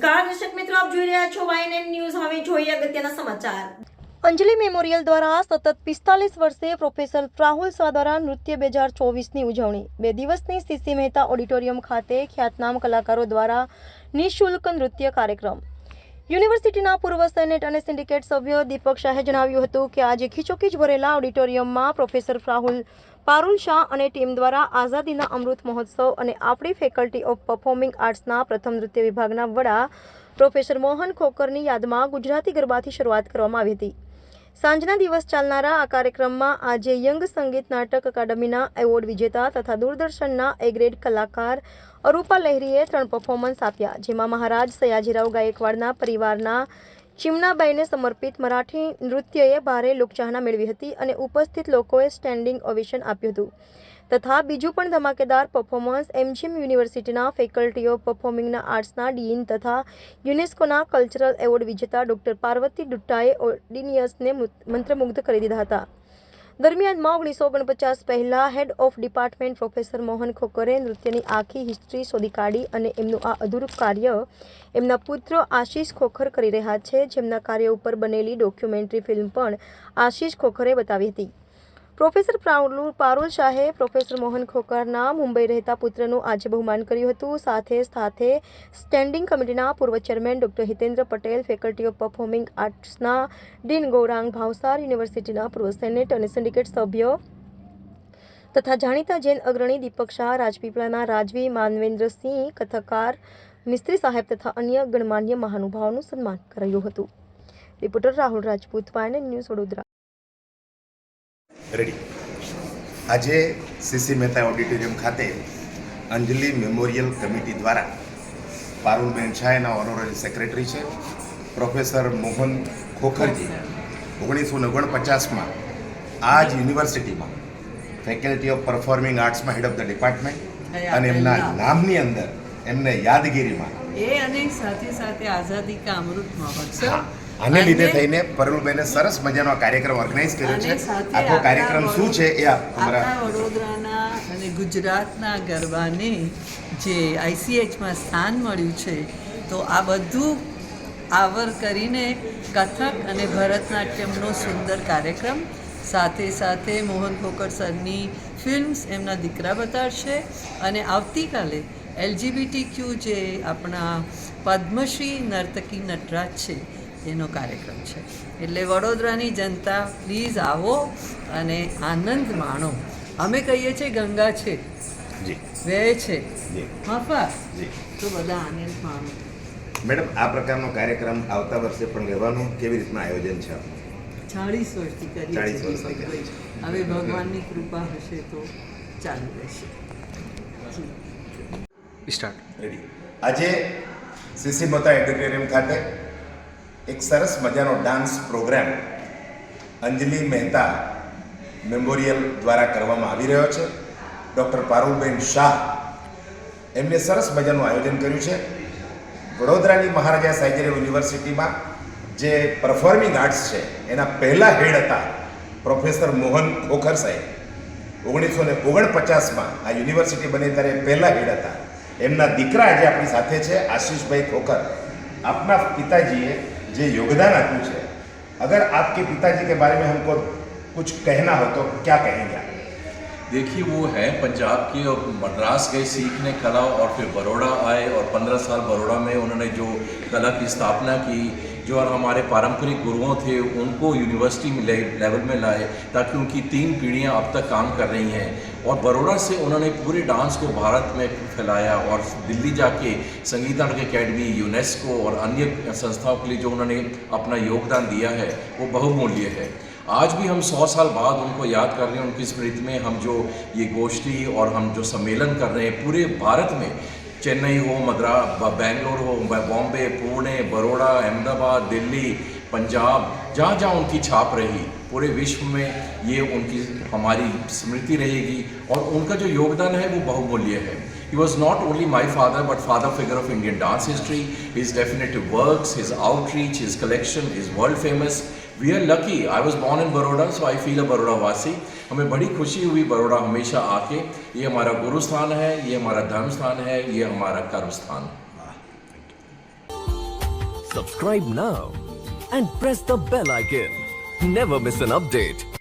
નમસ્કાર, દર્શક મિત્રો, આપ જોઈ રહ્યા છો વાયએનએન ન્યૂઝ હવે જોઈએ અગત્યના સમાચાર. અંજલિ મેમોરિયલ દ્વારા સતત પિસ્તાલીસ વર્ષે પ્રોફેસર રાહુલ શાહ દ્વારા નૃત્ય બે હજાર ચોવીસની ઉજવણી. બે દિવસની સીસી મહેતા ઓડિટોરિયમ ખાતે ખ્યાતનામ કલાકારો દ્વારા નિઃશુલ્ક નૃત્ય કાર્યક્રમ. યુનિવર્સિટીના પૂર્વ સેનેટ અને સિન્ડિકેટ સભ્ય દીપક શાહે જણાવ્યું હતું કે આજે ખીચોખીચ ભરેલા ઓડિટોરિયમમાં પ્રોફેસર રાહુલ પારુલ શાહ અને ટીમ દ્વારા આઝાદીના અમૃત મહોત્સવ અને આપણી ફેકલ્ટી ઓફ પરફોર્મિંગ આર્ટ્સના પ્રથમ નૃત્ય વિભાગના વડા પ્રોફેસર મોહન ખોકરની યાદમાં ગુજરાતી ગરબાથી શરૂઆત કરવામાં આવી હતી. સાંજના દિવસ ચાલનારા આ કાર્યક્રમમાં આજે યંગ સંગીત નાટક અકાદમીના એવોર્ડ વિજેતા તથા દૂરદર્શનના એ ગ્રેડ કલાકાર અરૂપા લહેરીએ ત્રણ પરફોર્મન્સ આપ્યા, જેમાં મહારાજ સયાજીરાવ ગાયકવાડના પરિવારના ચિમનાબાઈને સમર્પિત મરાઠી નૃત્યએ ભારે લોકચાહના મેળવી હતી અને ઉપસ્થિત લોકોએ સ્ટેન્ડિંગ ઓવેશન આપ્યું હતું. તથા બીજું પણ ધમાકેદાર પરફોર્મન્સ એમજીએમ યુનિવર્સિટીના ફેકલ્ટી ઓફ પરફોર્મિંગના આર્ટ્સના ડીન તથા યુનેસ્કોના કલ્ચરલ એવોર્ડ વિજેતા ડોક્ટર પાર્વતી ડુટ્ટાએ ઓર્ડિનિયસને મંત્રમુગ્ધ કરી દીધા હતા. દરમિયાનમાં ઓગણીસો ઓગણપચાસ પહેલા head of department professor Mohan Khokar નૃત્યની આખી હિસ્ટ્રી શોધી કાઢી અને એમનું આ અધૂરું કાર્ય એમના પુત્ર આશીષ ખોખર કરી રહ્યા છે. જેમના કાર્ય ઉપર બનેલી ડોક્યુમેન્ટરી ફિલ્મ પણ આશીષ ખોખરે બતાવી હતી. પ્રોફેસર પારુલ શાહે પ્રોફેસર મોહન ખોકરના મુંબઈ રહેતા પુત્રનું આજે બહુમાન કર્યું હતું. સાથે સાથે સ્ટેન્ડિંગ કમિટીના પૂર્વ chairman doctor Hitendra Patel, faculty of performing આર્ટ્સના dean Gaurang Bhavsar, યુનિવર્સિટીના પૂર્વ સેનેટ અને સિન્ડિકેટ સભ્યો તથા જાણીતા જૈન અગ્રણી દીપક શાહ, રાજપીપળાના રાજવી માનવેન્દ્રસિંહ કથાકાર મિસ્ત્રી સાહેબ તથા અન્ય ગણમાન્ય મહાનુભાવોનું સન્માન કરાયું હતું. રિપોર્ટર રાહુલ રાજપૂત વાયન ન્યૂઝ વડોદરા. રેડી આજે સીસી મહેતા ઓડિટોરિયમ ખાતે અંજલિ મેમોરિયલ કમિટી દ્વારા પારુલબેન શાહ એના ઓનોરરી સેક્રેટરી છે પ્રોફેસર મોહન ખોખરજી ઓગણીસો ઓગણપચાસમાં આ જ યુનિવર્સિટીમાં ફેકલ્ટી ઓફ પરફોર્મિંગ આર્ટ્સમાં હેડ ઓફ ધ ડિપાર્ટમેન્ટ અને એમના નામની અંદર એમને યાદગીરીમાં એ અને સાથે સાથે આઝાદી કા અમૃત મહોત્સવ. આને લીધે થઈને પરુલબેને સરસ મજાનો કાર્યક્રમ ઓર્ગેનાઇઝ કર્યો છે. આખો કાર્યક્રમ શું છે એ અમારા વડોદરાના અને ગુજરાતના ગરબાને જે આઈસીએચમાં સ્થાન મળ્યું છે તો આ બધું આવર કરીને કથક અને ભરતનાટ્યમનો સુંદર કાર્યક્રમ. સાથે સાથે મોહન ખોકર સરની ફિલ્મ્સ એમના દીકરા બતાડશે. અને આવતીકાલે એલજીબીટી ક્યુ જે આપણા પદ્મશ્રી નર્તકી નટરાજ છે એનો કાર્યક્રમ છે. એટલે વડોદરાની જનતા પ્લીઝ આવો અને આનંદ માણો. અમે કહીએ છીએ ગંગા છે. વે છે. જી. તો બધા આનંદ માણો. મેડમ આ પ્રકારનો કાર્યક્રમ આવતા વર્ષે પણ રહેવાનું કેવી રીતના આયોજન છે આપનું? ચાળીસ વર્ષથી કરીએ 40 છીએ વર્ષથી કરીએ દીપકભાઈ. હવે ભગવાનની કૃપા હશે તો ચાલુ રહેશે. સ્ટાર્ટ રેડી આજે સીસી મતા એન્ટરટેનમેન્ટ ખાતે એક સરસ મજાનો dance program Anjali Mehta memorial દ્વારા કરવામાં આવી રહ્યો છે. ડૉક્ટર પારુલબેન શાહ એમને સરસ મજાનું આયોજન કર્યું છે. વડોદરાની મહારાજા સાયજરે યુનિવર્સિટીમાં જે પરફોર્મિંગ આર્ટ્સ છે, એના પહેલા હેડ હતા પ્રોફેસર મોહન ખોખર સાહેબ. ઓગણીસો ને ઓગણપચાસમાં આ યુનિવર્સિટી બની ત્યારે પહેલા હેડ હતા. એમના દીકરા આજે આપણી સાથે છે આશીષભાઈ ખોખર. આપના પિતાજીએ જે યોગદાન આપ્યું છે અગર आपके पिताजी के बारे में हमको कुछ कहना हो तो क्या कहेंगे आप देखिए वो है पंजाब के और मद्रास गए सीखने कला और फिर बड़ौदा आए और पंद्रह साल बड़ौदा में उन्होंने जो कला की स्थापना की जो हमारे पारंपरिक गुरुओं थे, उनको यूनिवर्सिटी में लेवल में लाए, ताकि उनकी तीन पीढ़ियाँ अब तक काम कर रही हैं। और बड़ोड़ा से उन्होंने पूरे डांस को भारत में फैलाया और दिल्ली जाके संगीत नाटक अकेडमी यूनेस्को और अन्य संस्थाओं के लिए जो उन्होंने अपना योगदान दिया है, वो बहुमूल्य है। आज भी हम सौ साल बाद उनको याद कर रहे हैं, उनकी स्मृति में हम जो ये गोष्ठी और हम जो सम्मेलन कर रहे हैं, पूरे भारत में चेन्नई हो मद्रा बेंगलोर हो बॉम्बे, पुणे बड़ोड़ा अहमदाबाद, दिल्ली, पंजाब, जहाँ जहाँ उनकी छाप रही, पूरे विश्व में ये उनकी हमारी स्मृति रहेगी। और उनका जो योगदान है, वो बहुमूल्य है। He was not only my father but father figure of Indian dance history his definitive work his outreach his collection is world famous we are lucky I was born in Baroda so I feel a Baroda वासी हमें बड़ी खुशी हुई बड़ोड़ा हमेशा आके। ये हमारा गुरु स्थान है, ये हमारा धर्म स्थान है, ये हमारा कर्म स्थान subscribe now and press the bell icon never miss an update